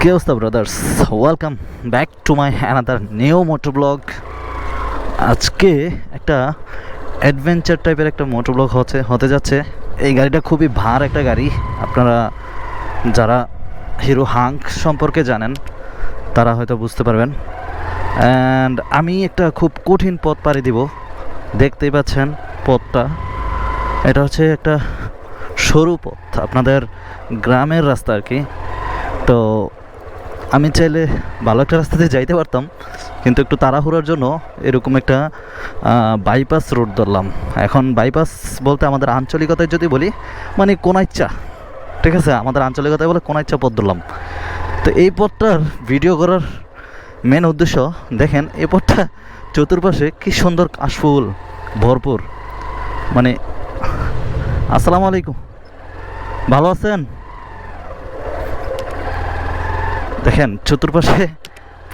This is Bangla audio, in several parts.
কি অবস্থা brothers welcome back to my another new motor blog আজকে একটা অ্যাডভেঞ্চার টাইপের একটা মোটর ব্লগ হচ্ছে, হতে যাচ্ছে। এই গাড়িটা খুবই ভার একটা গাড়ি। আপনারা যারা হিরো হাঙ্ক সম্পর্কে জানেন, তারা হয়তো বুঝতে পারবেন। অ্যান্ড আমি একটা খুব কঠিন পথ পাড়ি দিব। দেখতেই পাচ্ছেন পথটা। এটা হচ্ছে একটা সরু পথ। আপনাদের গ্রামের রাস্তা আর কি। তো আমি চাইলে ভালো একটা রাস্তাতে যাইতে পারতাম, কিন্তু একটু তাড়াহুড়োর জন্য এরকম একটা বাইপাস রোড ধরলাম। এখন বাইপাস বলতে আমাদের আঞ্চলিকতায় যদি বলি মানে কোনাইচ্ছা ঠিক আছে? আমাদের আঞ্চলিকতায় বলে কোনাইচ্ছা পথ ধরলাম। তো এই পথটার ভিডিও করার মেন উদ্দেশ্য, দেখেন, এই পথটা চতুর্পাশে কী সুন্দর কাশফুল, ভরপুর। মানে আসসালামু আলাইকুম। ভালো আছেন? দেখেন, চতুর্পাশে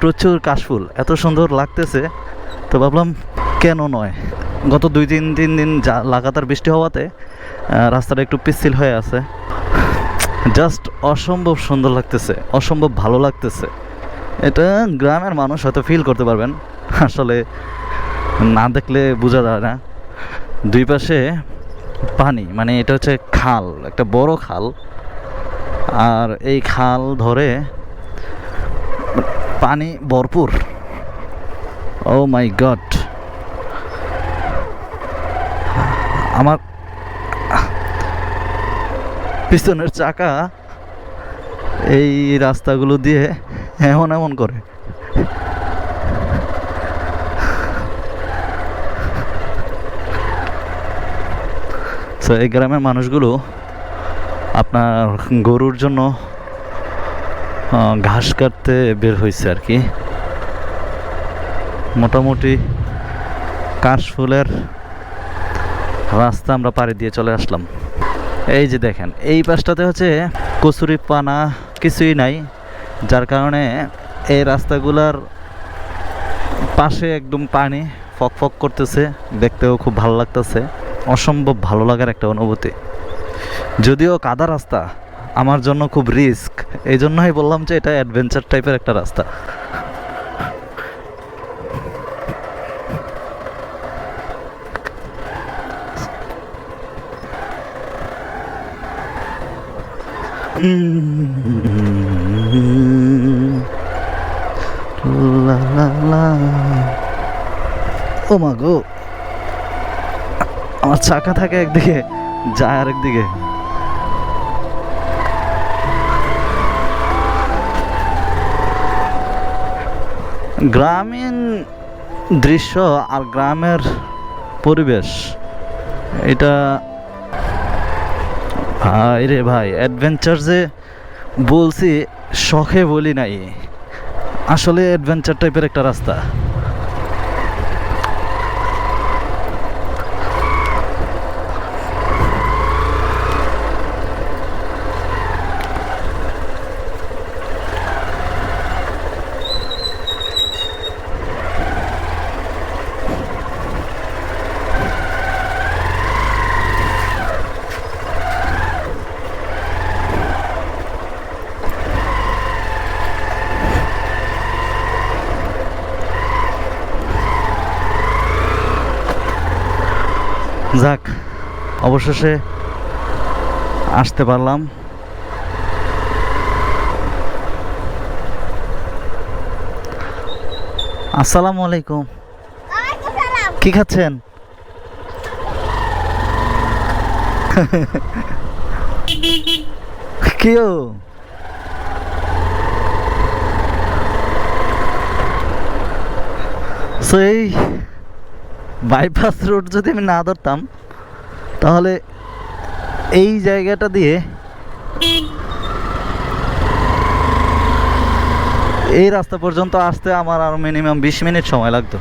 প্রচুর কাশফুল। এত সুন্দর লাগতেছে, তো ভাবলাম কেন নয়? গত দুই, তিন তিন দিন যা লাগাতার বৃষ্টি হওয়াতে রাস্তাটা একটু পিচ্ছিল হয়ে আছে। জাস্ট অসম্ভব সুন্দর লাগতেছে, অসম্ভব ভালো লাগতেছে। এটা গ্রামের মানুষ হয়তো ফিল করতে পারবেন। আসলে না দেখলে বোঝা যায় না। দুই পাশে পানি মানে এটা হচ্ছে খাল, একটা বড় খাল। আর এই খাল ধরে পানি ভরপুর। ও মাই গড আমার পিছনের চাকা এই রাস্তাগুলো দিয়ে এমন এমন করে। তো এই গ্রামের মানুষগুলো আপনার গরুর জন্য ঘাস কাটতে বের হয়েছে আর কি। মোটামুটি কাশফুলের রাস্তা আমরা পাড়ি দিয়ে চলে আসলাম। এই যে দেখেন, এই পাশটাতে হচ্ছে কচুরি পানা কিছুই নাই, যার কারণে এই রাস্তাগুলার পাশে একদম পানি ফক ফক করতেছে, দেখতেও খুব ভালো লাগতেছে। অসম্ভব ভালো লাগার একটা অনুভূতি। যদিও কাদা রাস্তা আমার জন্য খুব রিস্ক। এই জন্যই বললাম যে এটা অ্যাডভেঞ্চার টাইপের একটা রাস্তা। ও মা গো। আমার চাকা থাকে একদিকে, যায় আরেকদিকে। গ্রামীণ দৃশ্য আর গ্রামের পরিবেশ, এটা ভাই রে ভাই অ্যাডভেঞ্চার যে বলছি, শখে বলি নাই। আসলে অ্যাডভেঞ্চার টাইপের একটা রাস্তা। যাক অবশেষে আসতে পারলাম। আসসালামু আলাইকুম। কি খাচ্ছেন? কেউ সো এই বাইপাস রোড যদি আমি না ধরতাম, তাহলে এই জায়গাটা দিয়ে এই রাস্তা পর্যন্ত আসতে আমার আরও মিনিমাম বিশ মিনিট সময় লাগতো।